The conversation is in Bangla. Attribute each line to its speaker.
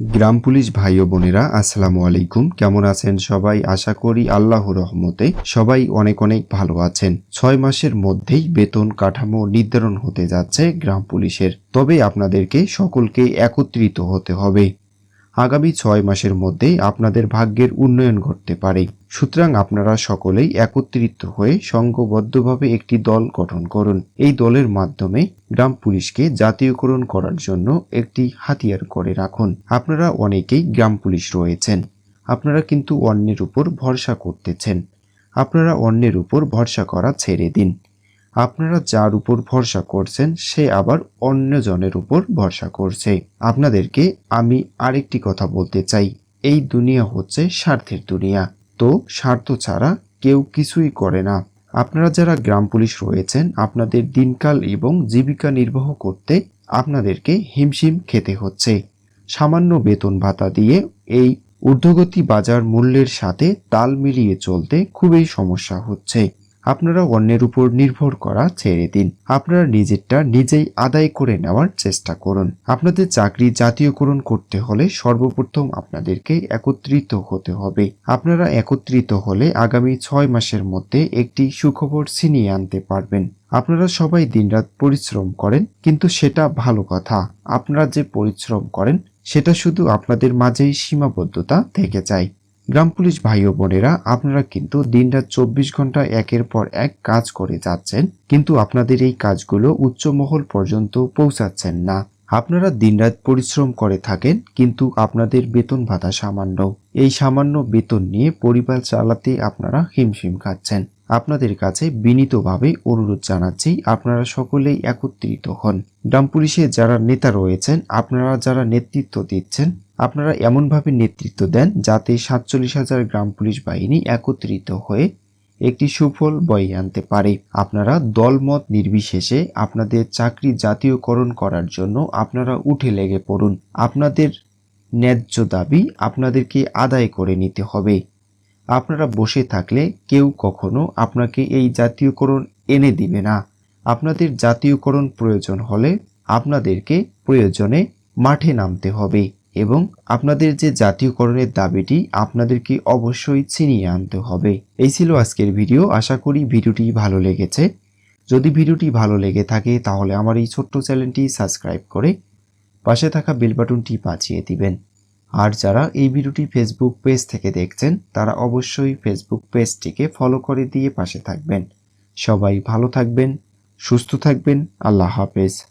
Speaker 1: গ্রাম পুলিশ ভাই ও বোনেরা, আসসালামু আলাইকুম। কেমন আছেন সবাই? আশা করি আল্লাহর রহমতে সবাই অনেক অনেক ভালো আছেন। ছয় মাসের মধ্যেই বেতন কাঠামো নির্ধারণ হতে যাচ্ছে গ্রাম পুলিশের। তবে আপনাদেরকে সকলকে একত্রিত হতে হবে। আগামী ছয় মাসের মধ্যেই আপনাদের ভাগ্যের উন্নয়ন ঘটতে পারে। সুতরাং আপনারা সকলেই একত্রিত হয়ে সংঘবদ্ধভাবে একটি দল গঠন করুন। এই দলের মাধ্যমে গ্রাম পুলিশকে জাতীয়করণ করার জন্য একটি হাতিয়ার করে রাখুন। আপনারা অনেকেই গ্রাম পুলিশ রয়েছেন। আপনারা কিন্তু অন্যের উপর ভরসা করতেছেন। আপনারা অন্যের উপর ভরসা করা ছেড়ে দিন। আপনারা যার উপর ভরসা করছেন, সে আবার অন্যজনের উপর ভরসা করছে। আপনাদেরকে আমি আরেকটি কথা বলতে চাই। এই দুনিয়া হচ্ছে স্বার্থের দুনিয়া। তো স্বার্থ ছাড়া কেউ কিছুই করে না। আপনারা যারা গ্রাম পুলিশ রয়েছেন, আপনাদের দিনকাল এবং জীবিকা নির্বাহ করতে আপনাদেরকে হিমশিম খেতে হচ্ছে। সামান্য বেতন ভাতা দিয়ে এই ঊর্ধ্বগতি বাজার মূল্যের সাথে তাল মিলিয়ে চলতে খুবই সমস্যা হচ্ছে। আপনারা অন্যের উপর নির্ভর করা ছেড়ে দিন। আপনারা নিজেরটা নিজেই আদায় করে নেওয়ার চেষ্টা করুন। আপনাদের চাকরি জাতীয়করণ করতে হলে সর্বপ্রথম আপনাদেরকে একত্রিত হতে হবে। আপনারা একত্রিত হলে আগামী ছয় মাসের মধ্যে একটি সুখবর ছিনিয়ে আনতে পারবেন। আপনারা সবাই দিনরাত পরিশ্রম করেন, কিন্তু সেটা ভালো কথা। আপনারা যে পরিশ্রম করেন, সেটা শুধু আপনাদের মাঝেই সীমাবদ্ধতা থেকে যায়। গ্রাম পুলিশ ভাই ও বোনেরা, আপনারা কিন্তু দিনরাত চব্বিশ ঘণ্টা একের পর এক কাজ করে যাচ্ছেন, কিন্তু আপনাদের এই কাজগুলো উচ্চ মহল পর্যন্ত পৌঁছাচ্ছেন না। আপনারা দিনরাত পরিশ্রম করে থাকেন, কিন্তু আপনাদের বেতন ভাতা সামান্য। এই সামান্য বেতন নিয়ে পরিবার চালাতে আপনারা হিমশিম খাচ্ছেন। আপনাদের কাছে বিনীতভাবে অনুরোধ জানাচ্ছি, আপনারা সকলেই একত্রিত হন। গ্রাম পুলিশে যারা নেতা রয়েছেন, আপনারা যারা নেতৃত্ব দিচ্ছেন আপনারা এমনভাবে নেতৃত্ব দেন যাতে সাতচল্লিশ হাজার গ্রাম পুলিশ বাহিনী একত্রিত হয়ে একটি সুফল বয়ে আনতে পারে। আপনারা দলমত নির্বিশেষে আপনাদের চাকরি জাতীয়করণ করার জন্য আপনারা উঠে লেগে পড়ুন। আপনাদের ন্যায্য দাবি আপনাদেরকে আদায় করে নিতে হবে। আপনারা বসে থাকলে কেউ কখনো আপনাকে এই জাতীয়করণ এনে দিবে না। আপনাদের জাতীয়করণ প্রয়োজন হলে আপনাদেরকে প্রয়োজনে মাঠে নামতে হবে। এবং আপনাদের যে জাতীয়করণের দাবিটি আপনাদেরকে অবশ্যই ছিনিয়ে আনতে হবে। এই ছিল আজকের ভিডিও। আশা করি ভিডিওটি ভালো লেগেছে। যদি ভিডিওটি ভালো লেগে থাকে, তাহলে আমার এই ছোট্ট চ্যানেলটি সাবস্ক্রাইব করে পাশে থাকা বেল বাটনটি বাঁচিয়ে দিবেন। আর যারা এই ভিডিওটি ফেসবুক পেজ থেকে দেখছেন, তারা অবশ্যই ফেসবুক পেজটিকে ফলো করে দিয়ে পাশে থাকবেন। সবাই ভালো থাকবেন, সুস্থ থাকবেন। আল্লাহ হাফেজ।